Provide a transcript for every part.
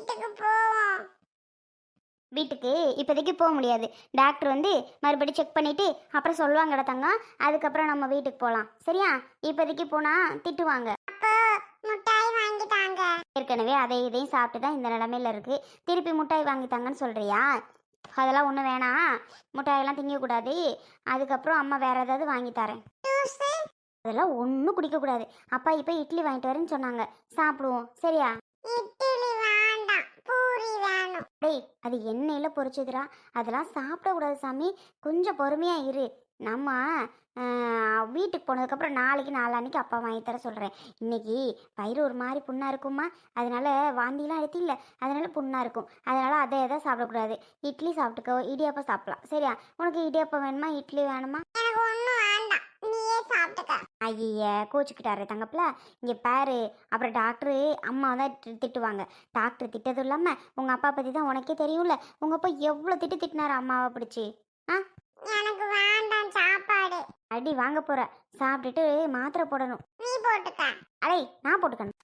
வீட்டுக்கு போவோம். வீட்டுக்கு? இப்போதைக்கு போக முடியாது. டாக்டர் வந்து மறுபடியும் செக் பண்ணிட்டு அப்புறம் சொல்லுவாங்கடா தங்கம். அதுக்கப்புறம் நம்ம வீட்டுக்கு போகலாம். சரியா? இப்போதைக்கு போனால் திட்டுவாங்க. முட்டாய் வாங்கி தாங்க. ஏற்கனவே அதை இதையும் சாப்பிட்டு தான் இந்த நிலமையில இருக்கு. திருப்பி முட்டாய் வாங்கித்தாங்கன்னு சொல்றியா? அதெல்லாம் ஒன்றும் வேணாம். முட்டாயெல்லாம் திங்கக்கூடாது. அதுக்கப்புறம் அம்மா வேற ஏதாவது வாங்கி தரேன். அதெல்லாம் ஒன்றும் குடிக்கக்கூடாது. அப்பா இப்போ இட்லி வாங்கிட்டு வரேன்னு சொன்னாங்க. சாப்பிடுவோம். சரியா? இட்லி டேய் அது எண்ணெயில் பொரிச்சதுடா. அதெல்லாம் சாப்பிடக்கூடாது சாமி. கொஞ்சம் பொறுமையாக இரு. நம்ம வீட்டுக்கு போனதுக்கப்புறம் நாளைக்கு நாளான்னைக்கு அப்பா வாங்கி தர சொல்கிறேன் இன்னைக்கு வயிறு ஒரு மாதிரி புண்ணாக இருக்குமா அதனால வாந்திலாம் எடுத்து இல்லை. அதனால புண்ணாக இருக்கும். அதனால அதை எதை சாப்பிடக்கூடாது? இட்லி சாப்பிட்டுக்கோ இடியாப்பம் சாப்பிடலாம். சரியா? உனக்கு இடியாப்பம் வேணுமா? இட்லி வேணுமா? எனக்கு ஒன்றும் வேண்டாம். நீயே சாப்பிட்டுக்க. ஐய கோச்சுக்கிட்டாரு தங்கப்பில். இங்கே பாரு. அப்புறம் டாக்டரு அம்மா தான் திட்டுவாங்க. டாக்டர் திட்டதும் இல்லாமல் உங்கள் அப்பா பற்றி தான் உனக்கே தெரியும்ல. உங்கள் அப்பா எவ்வளோ திட்டு திட்டினாரு அம்மாவை பிடிச்சி? ஆ? எனக்கு வேண்டாம் சாப்பாடு. அடி வாங்க போகிற சாப்பிட்டுட்டு மாத்திரை போடணும். நீ போட்டுக்க. அடே நான் போட்டுக்கணும்.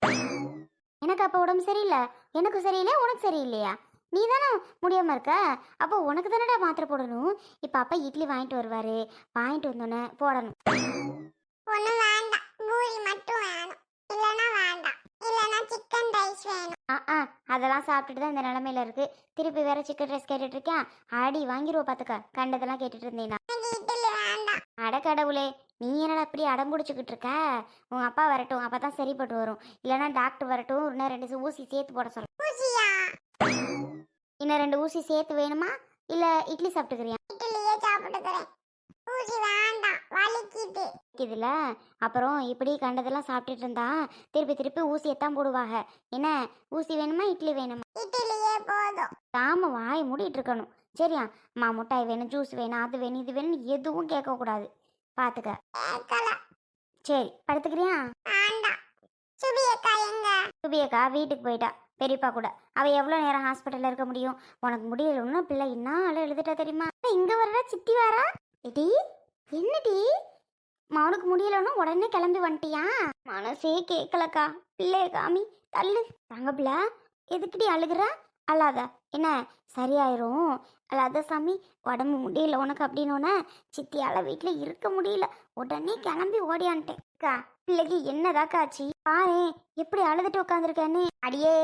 எனக்கு அப்போ உடம்பு சரியில்லை. எனக்கு சரியில்லையா? உனக்கு சரியில்லையா? நீ தானே முடியாமல் இருக்க? அப்போ உனக்கு தானடா மாத்திரை போடணும்? இப்போ அப்பா இட்லி வாங்கிட்டு வருவார். வாங்கிட்டு வந்தோன்னே போடணும். ஒன்றும் வேண்டாம். பூரி மட்டும் வேணும். இல்லைன்னா வேண்டாம். இல்லைன்னா சிக்கன் ரைஸ் வேணும். ஆ ஆ அதெல்லாம் சாப்பிட்டுட்டு தான் இந்த நிலமையில இருக்கு. திருப்பி வேற சிக்கன் ரைஸ் கேட்டுட்டு இருக்கேன் அடி வாங்கிருவ பாத்துக்க. கண்டதெல்லாம் கேட்டுட்டு இருந்தீங்கன்னா எனக்கு இட்லி வேண்டாம் அட கடவுளே நீ என்னடா இப்படி அடம் பிடிச்சிக்கிட்டு இருக்க? உங்க அப்பா வரட்டும் அப்போ தான் சரிப்பட்டு வரும். இல்லைன்னா டாக்டர் வரட்டும் இன்னும் ரெண்டு ஊசி சேர்த்து போட சொல்ல. இன்னும் ரெண்டு ஊசி சேர்த்து வேணுமா? இல்லை இட்லி சாப்பிட்டுக்கிறியா? இட்லியே சாப்பிட்டுக்கிறேன். பூசி வேண்டாம் வலிக்குது. இதில் அப்புறம் இப்படி கண்டதெல்லாம் சாப்பிட்டுட்டு இருந்தா திருப்பி திருப்பி ஊசியைத்தான் போடுவாங்க என்ன? ஊசி வேணுமா இட்லி வேணுமா? இட்லியே போதும். தாம வாய் மூடிட்டு இருக்கணும். சரியா? அம்மா முட்டாய் வேணும் ஜூஸ் வேணும் அது வேணும் இது வேணும் எதுவும் கேட்கக்கூடாது. பார்த்துக்க சரி படுத்துக்கிறியா? சுபியக்கா வீட்டுக்கு போயிட்டா பெரியப்பா கூட. அவள் எவ்வளோ நேரம் ஹாஸ்பிட்டலில் இருக்க முடியும்? உனக்கு முடியலன்னு பிள்ளை என்ன ஆளு எழுதிட்டா தெரியுமா? இங்கே வரடா சித்தி வாரா. எடி என்னடி? மவனுக்கு முடியலன்னு உடனே கிளம்பி வந்துட்டியா? மனசே கேட்கலக்கா. பிள்ளைய காமி தள்ளு. தங்க பிள்ளை எதுக்குடி அழுகுற? அல்லாத என்ன சரியாயிரும். அல்லாத சாமி உடம்பு முடியல உனக்கு அப்படின்னோடனே சித்தியால வீட்டில் இருக்க முடியல. உடனே கிளம்பி ஓடியான்ட்டேன். அக்கா பிள்ளைக்கு என்னதாக்கா ஆச்சு? பாரு எப்படி அழுதுட்டு உட்காந்துருக்கான்னு அடியே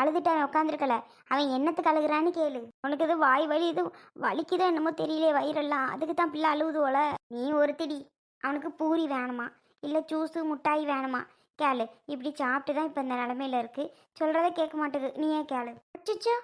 அழுதுட்டு உட்காந்துருக்கல அவன் என்னத்துக்கு அழுகிறான்னு கேளு. உனக்கு இது வாய் வலி இது வலிக்குதோ என்னமோ தெரியலையே வயிறெல்லாம். அதுக்கு தான் பிள்ளை அழுகுதுவோல நீ ஒருத்திடி. அவனுக்கு பூரி வேணுமா? இல்லை ஜூஸு முட்டாய் வேணுமா? கேளு. இப்படி சாப்பிட்டு தான் இப்போ இந்த நிலமையில இருக்கு. சொல்றதை கேட்க மாட்டேது. நீ ஏன் கேளு? அச்சச்சோ.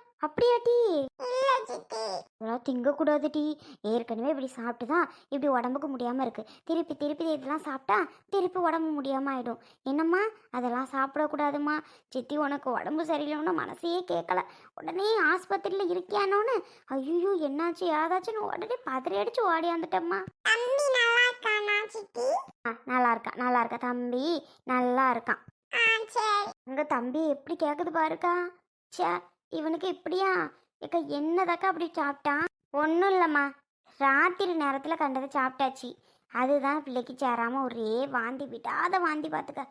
இல்ல சித்தி. இதெல்லாம் திங்கக்கூடாது டீ. ஏற்கனவே இப்படி சாப்பிட்டு தான் இப்படி உடம்புக்கு முடியாமல் இருக்குது திருப்பி திருப்பி இதெல்லாம் சாப்பிட்டா திருப்பி உடம்பு முடியாமல் ஆயிடும். என்னம்மா? அதெல்லாம் சாப்பிடக்கூடாதும்மா சித்தி உனக்கு உடம்பு சரியில்லைன்னு மனசையே கேட்கல உடனே ஆஸ்பத்திரியில் இருக்கியானோன்னு. ஐயோ என்னாச்சு? ஏதாச்சுன்னு உடனே பதறி அடிச்சு ஓடியாந்துட்டம்மா தம்பி நல்லா இருக்கானா நல்லா இருக்கா நல்லா இருக்கா தம்பி? நல்லா இருக்கான். உங்க தம்பி எப்படி கேட்குது பாருக்கா. ச்சே இவனுக்கு இப்படியா? ஏக்கா என்னதாக்கா அப்படி சாப்பிட்டான் ஒன்றும் இல்லைம்மா. ராத்திரி நேரத்தில் கண்டதை சாப்பிட்டாச்சு. அதுதான் பிள்ளைக்கு சேராமல் ஒரே வாந்தி விடாத வாந்தி பார்த்துக்க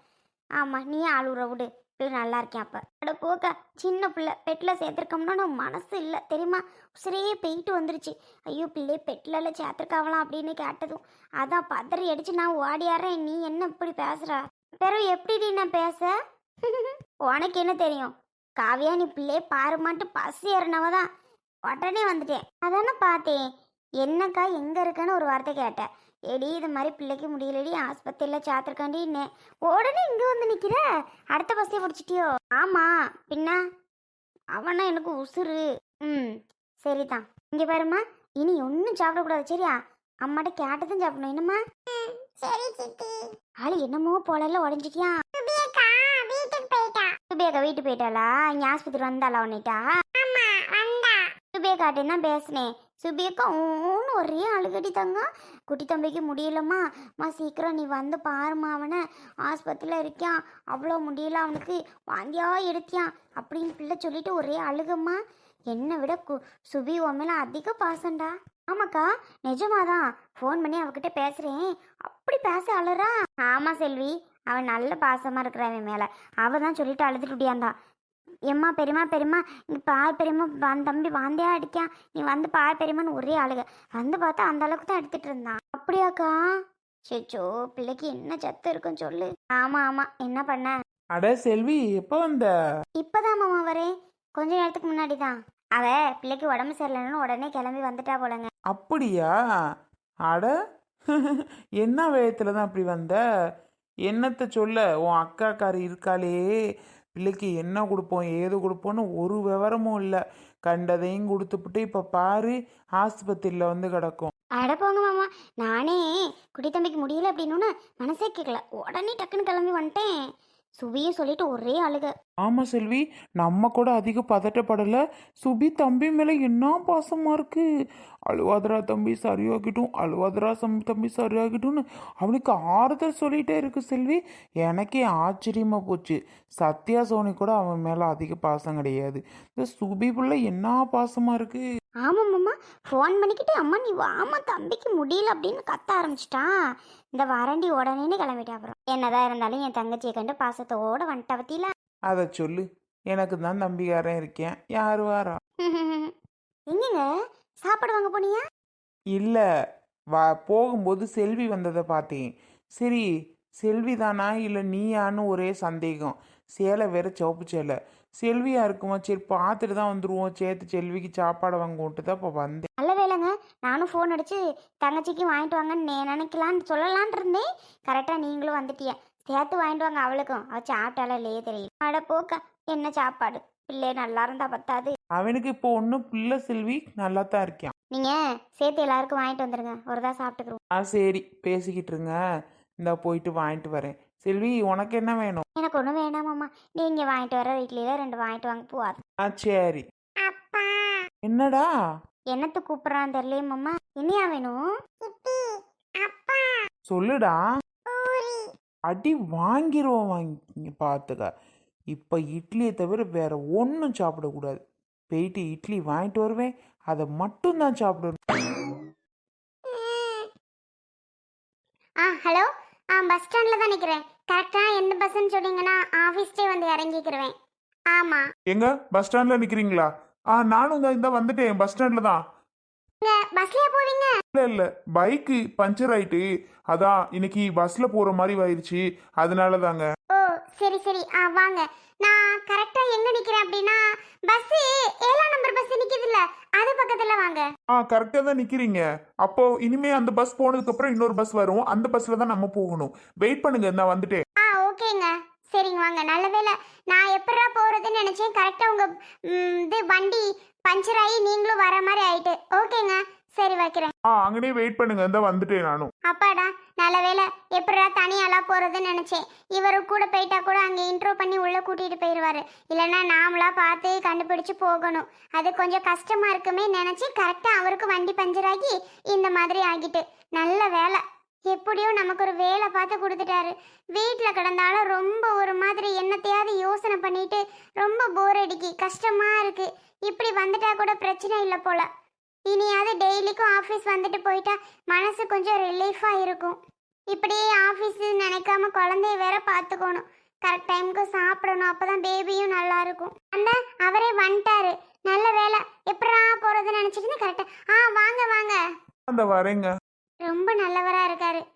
ஆமாம் நீ ஆளுற விடு. பிள்ளை நல்லா இருக்கேன் அப்போ. அட போக்க சின்ன பிள்ளை பெட்டில் சேர்த்துருக்கோம்னா மனசு இல்லை. தெரியுமா? சிறையே போயிட்டு வந்துருச்சு. ஐயோ பிள்ளை பெட்டிலெல்லாம் சேர்த்துருக்காவலாம் அப்படின்னு கேட்டதும் அதான் பதறி அடிச்சு நான் ஓடியாரேன் நீ என்ன இப்படி பேசுகிற பிறகு எப்படி நான் பேச? உனக்கு என்ன தெரியும்? காவியா நீ பிள்ளைய பாரு மாட்டு பசி ஏறினவ தான். உடனே வந்துட்டேன். அதானே பார்த்தேன். என்னக்கா எங்கே இருக்கன்னு ஒரு வார்த்தை கேட்டேன். எடி இது மாதிரி பிள்ளைக்கு முடியலடி ஆஸ்பத்திரியில் சாத்திருக்காண்டின்னு உடனே இங்கே வந்து நிற்கிற அடுத்த பஸ்ஸே பிடிச்சிட்டியோ? ஆமாம் பின்ன? அவனா எனக்கு உசுரு ம். சரிதான். இங்கே பாரும்மா. இனி ஒன்றும் சாப்பிடக்கூடாது. சரியா? அம்மாட்ட கேட்டதும் சாப்பிடணும். என்னம்மா? ம், சரி சித்தி. ஆளு என்னமோ போலல உடஞ்சிட்டியா போயிட்டா சுபியக்கா வீட்டு போயிட்டாளா? இங்கே ஆஸ்பத்திரி வந்தாளா உன்னிட்டா? ஆமா வந்தா. சுபியக்காட்டே தான் பேசினேன் சுபியக்கா ஊன்னு ஒரே அழுகடி தங்க. குட்டி தம்பிக்கு முடியலம்மா. மா சீக்கிரம் நீ வந்து பாரும்மா அவனை. ஆஸ்பத்திரியில் இருக்கான் அவ்வளோ முடியல அவனுக்கு. வாந்தியா எடுத்தியான் அப்படின்னு பிள்ளை சொல்லிட்டு ஒரே அழுகம்மா. என்னை விட கு சுபி உன் மேலே அதிக பாசண்டா ஆமாக்கா நிஜமாதான். ஃபோன் பண்ணி அவகிட்ட பேசுகிறேன் அப்படி பேச அழுறா ஆமாம் செல்வி. அவன் நல்ல பாசமாக இருக்கிறவன் மேலே. அவள் தான் சொல்லிட்டு அழுதுட்டு முடியாந்தா எம்மா பெரியம்மா பெரியம்மா இங்க பார் பெரியம்மா வந் தம்பி வாந்தையா அடிக்கான் நீ வந்து பார் பெரியம்மான்னு ஒரே ஆளுக வந்து பார்த்தா அந்த அளவுக்கு தான் எடுத்துட்டு இருந்தான். அப்படியாக்கா? சேச்சோ பிள்ளைக்கு என்ன சத்து இருக்குன்னு சொல்லு. ஆமா ஆமா. என்ன பண்ண? அட செல்வி எப்போ வந்த? இப்பதான் மாமா வரேன். கொஞ்ச நேரத்துக்கு முன்னாடி தான். அவ பிள்ளைக்கு உடம்பு சரியில்லைன்னு உடனே கிளம்பி வந்துட்டா போலங்க. அப்படியா? அட என்ன வேகத்தில் தான் அப்படி வந்த? என்னத்தை சொல்ல? உன் அக்காக்காரி இருக்காளே. பிள்ளைக்கு என்ன கொடுப்போம் ஏது கொடுப்போன்னு ஒரு விவரமும் இல்லை. கண்டதையும் கொடுத்துப்புட்டு இப்போ பாரு ஆஸ்பத்திரியில் வந்து கிடக்கும். அட போங்க மாமா. நானே குடி தம்பிக்கு முடியல அப்படின்னு மனசே கேட்கல உடனே டக்குன்னு கிளம்பி வந்துட்டேன். சுபியும் சொல்லிட்டு ஒரே அழுக. ஆமாம் செல்வி நம்ம கூட அதிக பதட்டப்படலை. சுபி தம்பி மேலே என்ன பாசமாக இருக்கு? அழுவாதரா தம்பி சரியாகிட்டும். அழுவாதரா தம்பி சரியாகிட்டும்னு அவனுக்கு ஆறுதல் சொல்லிகிட்டே இருக்கு செல்வி. எனக்கே ஆச்சரியமாக போச்சு. சத்யா சோனி கூட அவன் மேலே அதிக பாசம் கிடையாது. இந்த சுபி புள்ள என்ன பாசமாக இருக்கு? ஆமாம் மாமா ஃபோன் பண்ணிக்கிட்டு அம்மா நீ வாமா தம்பிக்கு முடியல அப்படின்னு கத்த ஆரம்பிச்சிட்டான். இந்த வரண்டி உடனே கிளம்பிட்டா அப்புறம். என்னதான் இருந்தாலும் என் தங்கச்சியை கண்டு பாசத்தோட வந்துட்ட பத்தியில? அதை சொல்லு. எனக்கு தான் தம்பிக்காரன் இருக்கேன். யார் வாரா? எங்கங்க? சாப்பாடு வாங்க போனீங்க இல்லை. வா போகும்போது செல்வி வந்ததை பார்த்தேன். சரி செல்வி தானா இல்லை நீயான்னு ஒரே சந்தேகம். சேலை வேற சிவப்பு சேலை. செல்வியா இருக்குமா? சரி பார்த்துட்டு தான் வந்துடுவோம் சேர்த்து செல்விக்கு சாப்பாடு வாங்குவோன்ட்டு தான் இப்போ வந்தேன். வேலைங்க நானும் ஃபோன் அடிச்சு தங்கச்சிக்கு வாங்கிட்டு வாங்கன்னு நே- நினைக்கலான்னு சொல்லலான் இருந்தேன். கரெக்டாக நீங்களும் வந்துட்டிய. சேர்த்து வாங்கிட்டு வாங்க அவளுக்கும். அவள் சாப்பிட்டாலும் இல்லையே தெரியல. அட போக்க என்ன சாப்பாடு? பிள்ளை நல்லா இருந்தா பத்தாது. அவனுக்கு இப்போ ஒன்றும் பிள்ளை செல்வி நல்லா தான் இருக்கான் நீங்கள் சேர்த்து எல்லாருக்கும் வாங்கிட்டு வந்துடுங்க ஒரு தான் சாப்பிட்டுக்குருவோம் ஆ சரி. பேசிக்கிட்டு இருங்க. இந்தா போயிட்டு வாங்கிட்டு வரேன். செல்வி உனக்கு என்ன வேணும்? எனக்கு ஒன்றும் வேணாமாம்மா நீங்கள் வாங்கிட்டு வர. வீட்லேயே ரெண்டு வாங்கிட்டு வாங்க. போவாது ஆ சரி. அப்பா. என்னடா? என்னத்து கூப்பிட்றான்னு தெரியலையே மாமா. இனியா வேணும் சொல்லுடா. அடி வாங்கிருவோம் வாங்கி பார்த்துக்க இப்போ இட்லியை தவிர வேற ஒன்றும் சாப்பிடக்கூடாது. போயிட்டு இட்லி வாங்கிட்டு வருவேன். அதை மட்டும்தான் சாப்பிடணும். ம், ஆ ஹலோ. ஆ பஸ் ஸ்டாண்டில் தான் நிற்கிறேன் கரெக்டாக எந்த பஸ்ஸுன்னு சொன்னீங்கன்னா ஆஃபீஸ்டே வந்து இறங்கிக்கிருவேன். ஆமாம் எங்க? பஸ் ஸ்டாண்ட்ல நிக்கிறீங்களா? ஆ நானும் தான் இந்த வந்துட்டேன் பஸ் ஸ்டாண்ட்ல தான். பஸ்லையா போவீங்க இல்ல இல்ல. பைக்கு பஞ்சர் ஆயிட்டு அதான் இன்னைக்கு பஸ்ல போற மாதிரி ஆயிருச்சு. அதனால தாங்க. ஓ சரி சரி. ஆ வாங்க. நான் கரெக்டாக எங்கே நிற்கிறேன் அப்படின்னா பஸ்ஸு ஏழாம் நம்பர் பஸ் நிற்கிதுல்ல அது பக்கத்தில் வாங்க. ஆ கரெக்டா தான் நிக்கிறீங்க. அப்போ இனிமே அந்த பஸ் போனதுக்கு அப்புறம் இன்னொரு பஸ் வரும். அந்த பஸ்ல தான் நம்ம போகணும். வெயிட் பண்ணுங்க நான் வந்துட்டேன். ஆ ஓகேங்க சரிங்க வாங்க. நல்ல வேளை நான் எப்படா போகிறதுன்னு நினச்சேன். கரெக்டாக உங்கள் இது வண்டி பஞ்சர் ஆகி நீங்களும் வர மாதிரி ஆயிட்டு. ஓகேங்க. சரி வைக்கிறேன். ஆ அங்கனே வெயிட் பண்ணுங்க. இந்த வந்துட்டேன் நானும். அப்பாடா நல்ல வேளை எப்படா தனியாலாம் போகிறதுன்னு நினச்சேன். இவர் கூட போயிட்டா கூட அங்கே இன்ட்ரோ பண்ணி உள்ளே கூட்டிகிட்டு போயிடுவார் இல்லைன்னா நாமளா பார்த்து கண்டுபிடிச்சு போகணும். அது கொஞ்சம் கஷ்டமாக இருக்குமே நினச்சி கரெக்டாக அவருக்கு வண்டி பஞ்சர் ஆகி இந்த மாதிரி ஆகிட்டு. நல்ல வேலை எப்படியோ நமக்கு ஒரு வேலை பார்த்து கொடுத்துட்டாரு. வீட்டில் கிடந்தாலும் ரொம்ப ஒரு மாதிரி என்னத்தையாவது யோசனை பண்ணிட்டு ரொம்ப போர் அடிக்கி கஷ்டமாக இருக்கு. இப்படி வந்துட்டா கூட பிரச்சனை இல்லை போல. இனியாவது டெய்லிக்கும் ஆஃபீஸ் வந்துட்டு போயிட்டா மனசு கொஞ்சம் ரிலீஃபாக இருக்கும். இப்படியே ஆஃபீஸ் நினைக்காம குழந்தைய வேற பார்த்துக்கணும். கரெக்ட் டைமுக்கு சாப்பிடணும் அப்பதான் பேபியும் நல்லா இருக்கும். அந்த அவரே வந்துட்டாரு. நல்ல வேலை. எப்படா போறதுன்னு நினைச்சிட்டு கரெக்டா ஆ வாங்க வாங்க. அந்த வரேங்க. ரொம்ப நல்லவரா இருக்காரு.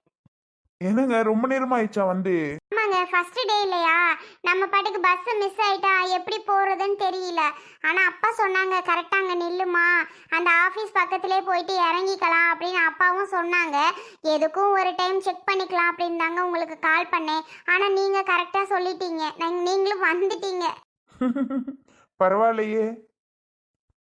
என்னங்க? ரொம்ப நேரம் ஆயிடுச்சா வந்து? ஆமாங்க ஃபர்ஸ்ட் டே இல்லையா? நம்ம பாட்டுக்கு பஸ் மிஸ் ஆயிட்டா எப்படி போறதுன்னு தெரியல. ஆனா அப்பா சொன்னாங்க கரெக்டா அங்க நில்லுமா. அந்த ஆபீஸ் பக்கத்திலே போயிட்டு இறங்கிக்கலாம் அப்படின்னு அப்பாவும் சொன்னாங்க. எதுக்கும் ஒரு டைம் செக் பண்ணிக்கலாம் அப்படின்னு தாங்க உங்களுக்கு கால் பண்ணேன். ஆனா நீங்க கரெக்டா சொல்லிட்டீங்க. நீங்க- நீங்களும் வந்துட்டீங்க. பரவாயில்லையே.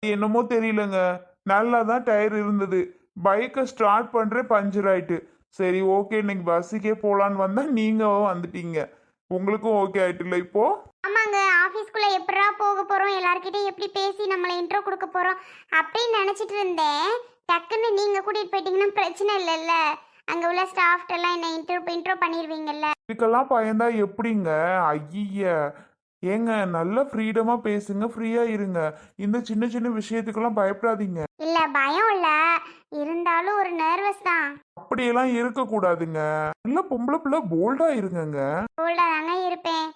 என்னமோ தெரியலங்க. நல்லா தான் டயர் இருந்தது. பைக்கை ஸ்டார்ட் பண்ணுறேன் பஞ்சர் ஆயிட்டு. சரி ஓகே இன்னைக்கு பஸ்ஸுக்கே போகலான்னு வந்தால் நீங்கள் வந்துட்டீங்க. உங்களுக்கும் ஓகே ஆயிட்டுல இப்போ? ஆமாங்க ஆஃபீஸ்க்குள்ள எப்படா போக போறோம்? எல்லார்கிட்டயும் எப்படி பேசி நம்மளை இன்ட்ரோ கொடுக்க போறோம்? அப்படின்னு நினைச்சிட்டு இருந்தேன். டக்குன்னு நீங்க கூட்டிட்டு போயிட்டீங்கன்னா பிரச்சனை இல்லைல்ல. அங்க உள்ள ஸ்டாஃப்ட் எல்லாம் என்ன இன்ட்ரோ இன்ட்ரோ பண்ணிடுவீங்கல்ல இதுக்கெல்லாம் பயந்தா எப்படிங்க? ஐய. ஏங்க நல்ல ஃப்ரீடமாக பேசுங்க ஃப்ரீயாக இருங்க. இந்த சின்ன சின்ன விஷயத்துக்கெல்லாம் பயப்படாதீங்க. இல்ல பயம் இல்ல. இருந்தாலும் ஒரு நர்வஸ் தான். அப்படியெல்லாம் இருக்கக்கூடாதுங்க. நல்ல பொம்பளை பிள்ளை போல்டாக இருங்கங்க. போல்டா தாங்க இருப்பேன்.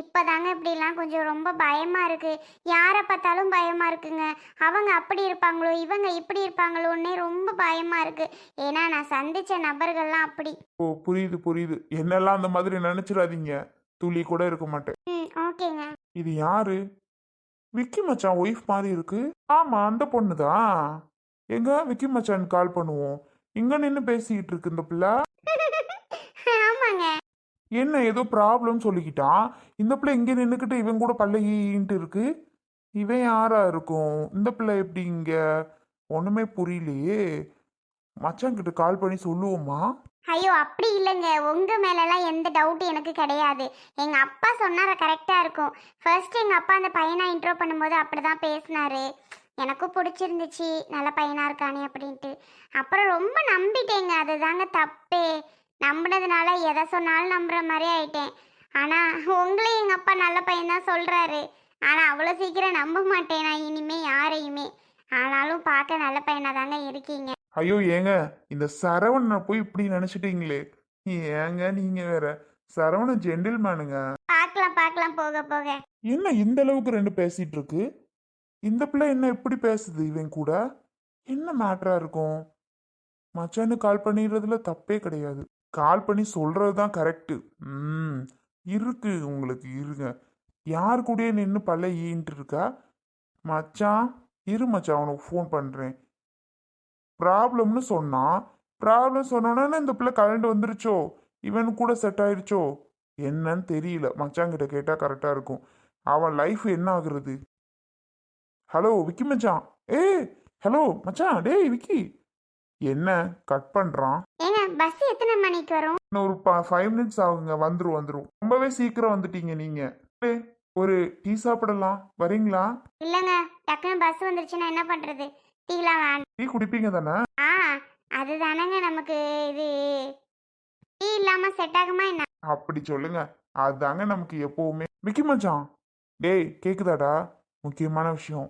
இப்போதாங்க இப்படிலாம் கொஞ்சம் ரொம்ப பயமாக இருக்குது யாரை பார்த்தாலும் பயமாக இருக்குங்க. அவங்க அப்படி இருப்பாங்களோ இவங்க இப்படி இருப்பாங்களோன்னே ரொம்ப பயமாக இருக்குது ஏன்னா நான் சந்தித்த நபர்கள்லாம் அப்படி. ஓ புரியுது புரியுது. என்னெல்லாம் அந்த மாதிரி நினைச்சிடாதீங்க. துளி கூட இருக்க மாட்டேன். ம் ஓகேங்க. இது யாரு? விக்கி மச்சான் ஒய்ஃப் மாதிரி இருக்கு. ஆமா அந்த பொண்ணு தான் எங்க விக்கி மச்சான் கால் பண்ணுவோம்? இங்க நின்று பேசிக்கிட்டு இருக்கு இந்த பிள்ளை. ஆமாங்க. என்ன ஏதோ ப்ராப்ளம் சொல்லிக்கிட்டான் இந்த பிள்ளை இங்க நின்றுக்கிட்டு இவன் கூட பல்லகின்ட்டு இருக்கு. இவன் யாரா இருக்கும்? இந்த பிள்ளை எப்படி இங்க? ஒண்ணுமே புரியலையே. மச்சான் கிட்ட கால் பண்ணி சொல்லுவோமா? ஐயோ அப்படி இல்லைங்க. உங்க மேலெல்லாம் எந்த டவுட்டும் எனக்கு கிடையாது. எங்க அப்பா சொன்னார கரெக்டா இருக்கும். ஃபர்ஸ்ட் எங்க அப்பா அந்த பையனை இன்ட்ரோ பண்ணும்போது அப்படிதான் பேசினாரு. எனக்கும் பிடிச்சிருந்துச்சு. நல்ல பையனா இருக்கானே அப்படின்ட்டு. அப்புறம் ரொம்ப நம்பிட்டேங்க. அதுதாங்க தப்பே. நம்பினதுனால எதை சொன்னாலும் நம்புற மாதிரி ஆயிட்டேன். ஆனா உங்களையும் எங்க அப்பா நல்ல பையன் தான் சொல்றாரு. ஆனா அவ்வளோ சீக்கிரம் நம்ப மாட்டேன் நான் இனிமே யாரையுமே. ஆனாலும் பார்க்க நல்ல பையனா தாங்க இருக்கீங்க. ஐயோ ஏங்க இந்த சரவணனை போய் இப்படி நினைச்சிட்டீங்களே? ஏங்க நீங்க வேற. சரவணன் ஜென்டில்மேனுங்க பார்க்கலாம் பார்க்கலாம். போக போக. என்ன இந்த அளவுக்கு ரெண்டு பேசிட்டு இருக்கு? இந்த பிள்ளை என்ன எப்படி பேசுது? இவன் கூட என்ன மேட்ரா இருக்கும்? மச்சான்னு கால் பண்ணிடுறதுல தப்பே கிடையாது. கால் பண்ணி சொல்றது தான் கரெக்டு ம் இருக்கு உங்களுக்கு இருங்க. யார் கூடயே நின்று பல்ல ஈன்ட்டு இருக்கா? மச்சான் இரு மச்சான் அவனுக்கு ஃபோன் பண்ணுறேன் ப்ராப்ளம்னு சொன்னான் ப்ராப்ளம் சொன்னோன்னே இந்த பிள்ளை கலண்டு வந்துருச்சோ? இவன் கூட செட் ஆயிடுச்சோ என்னன்னு தெரியல. மச்சாங்கிட்ட கேட்டால் கரெக்டாக இருக்கும். அவன் லைஃப் என்ன ஆகுறது? ஹலோ விக்கி மச்சான். ஏய் ஹலோ மச்சான் டேய் விக்கி. என்ன கட் பண்ணுறான் ஏங்க பஸ் எத்தனை மணிக்கு வரும்? இன்னும் ஒரு ஃபைவ் மினிட்ஸ் ஆகுங்க வந்துரும் வந்துரும். ரொம்பவே சீக்கிரம் வந்துட்டீங்க நீங்கள் ஒரு டீ சாப்பிடலாம். வரீங்களா? இல்லைங்க டக்குன்னு பஸ் வந்துருச்சுன்னா என்ன பண்ணுறது டீலாம் வேண்டாம் டீ குடிப்பீங்க தானே? ஆ அதுதானங்க நமக்கு இது. டீ இல்லாமல் செட் ஆகுமா என்ன? அப்படி சொல்லுங்க. அதுதாங்க நமக்கு எப்பவுமே. விக்கி மச்சான் டேய் கேக்குதாடா? முக்கியமான விஷயம்.